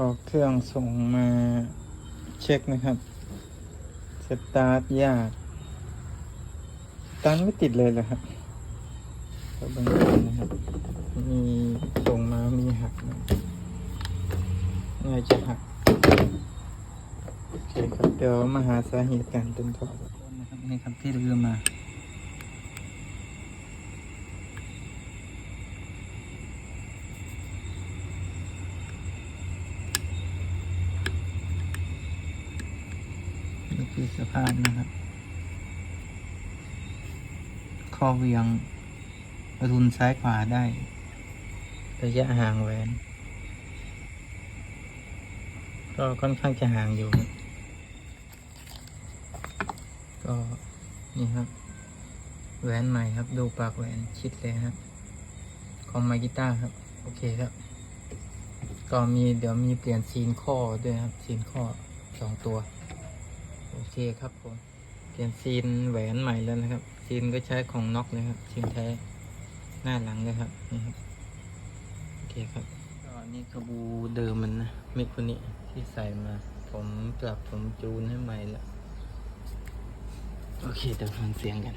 ก็เครื่องส่งมาเช็คนะครับสตาร์ทยากตาร์ทไม่ติดเลยเหรอครับก็บางทีนะครับ มีส่งมามีหักนะน่าจะหักโอเคครับเดี๋ยวมาหาสาเหตุการเป็นเพราะนะครับนี่ครับที่ลืมมา คือสะพานนะครับข้อเวียงประทุนซ้ายขวาได้ ระยะห่างแหวน ก็ค่อนข้างจะห่างอยู่ ก็นี่ครับ แหวนใหม่ครับ ดูปากแหวนชิดเลยครับของไมกิต้าครับ โอเคครับ ก็มีเดี๋ยวมีเปลี่ยนซีนข้อด้วยครับซีนข้อสองตัว โอเคครับผม เปลี่ยนซีนแหวนใหม่แล้วนะครับ ซีนก็ใช้ของน็อกเลยครับ ซีนแท้ หน้าหลังเลยครับ นี่ครับ โอเคครับก็นี่กระบูเดิมมันนะมิคุนิที่ใส่มา ผมปรับผมจูนให้ใหม่แล้วโอเคเดี๋ยวฟังเสียงกัน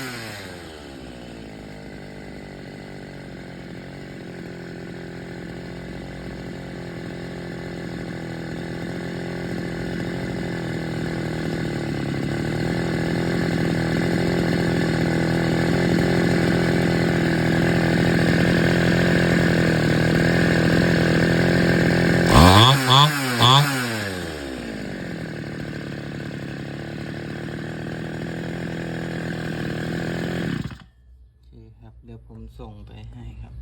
โอเคครับเดี๋ยว ผมส่งไปให้ครับ